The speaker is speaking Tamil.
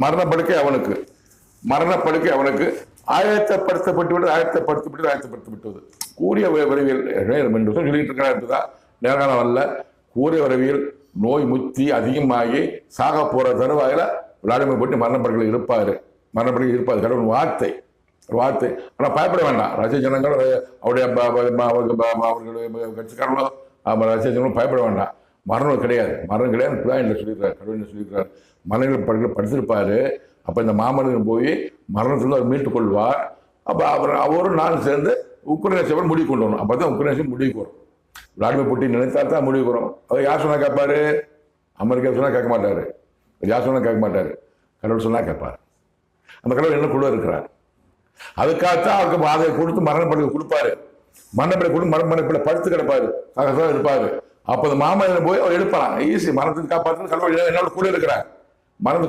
மரணப்படுக்கை அவனுக்கு. மரணப்படுக்கை அவனுக்கு. ஆயத்தப்படுத்தப்பட்டு விட்டு ஆயத்தப்படுத்தப்பட்டு ஆயத்தப்படுத்தப்பட்டது கூறிய விரைவில் ரெண்டு வருஷம் சொல்லிட்டு இருக்கிறார் நேரம் வரல கூறிய விரைவில் நோய் முத்தி அதிகமாகி சாக போற தருவாயில விளாடிமை போட்டு மரணப்படுக்கையில் இருப்பார். மரணப்படுக்கை இருப்பார். கடவுள் வார்த்தை. வார்த்தை. ஆனால் பயப்பட வேண்டாம். ரசிக ஜனங்கள் அவருடைய ப- ப- அவர்களுடைய கட்சிக்காரங்களோ ரசிக ஜனங்களும் பயப்பட வேண்டாம். மரணம் கிடையாது. மரணம் கிடையாது பிள்ளை என்று சொல்லியிருக்காரு கடவுள் என்ன சொல்லியிருக்காரு மரணங்கள் படுக்க படுத்திருப்பார். அப்போ இந்த மாமனிதன் போய் மரணத்திலிருந்து அவர் மீட்டுக் கொள்வார். அப்போ அவர் அவரும் நானும் சேர்ந்து உக்ரைன் முடிவு கொண்டு வரணும். அப்போ தான் உக்ரைன் முடிவுக்கு வரும். விளாடிமிர் போட்டி நினைத்தா தான் முடிவுக்கு வரும். அவர் யார் சொன்னால் கேட்பார்? அமெரிக்கா சொன்னால் கேட்க மாட்டார். யார் சொன்னால் கேட்க மாட்டார்? கடவுள் சொன்னால் கேட்பார். அந்த கடவுள் என்ன கூட இருக்கிறார்? அதுக்காகத்தான் அவருக்கு அதை கொடுத்து மரணப்படுக்கை கொடுப்பாரு. மரணப்படை கொடுத்து மரணப்படை படுத்து கிடப்பாரு. சகசம் இருப்பார். அப்போ அந்த மாமனிதன் போய் அவர் எடுப்பாராம் ஈஸி மரணத்தை காப்பாற்று கடவுள் என்னோட கூட இருக்கிறார். மரணத்தை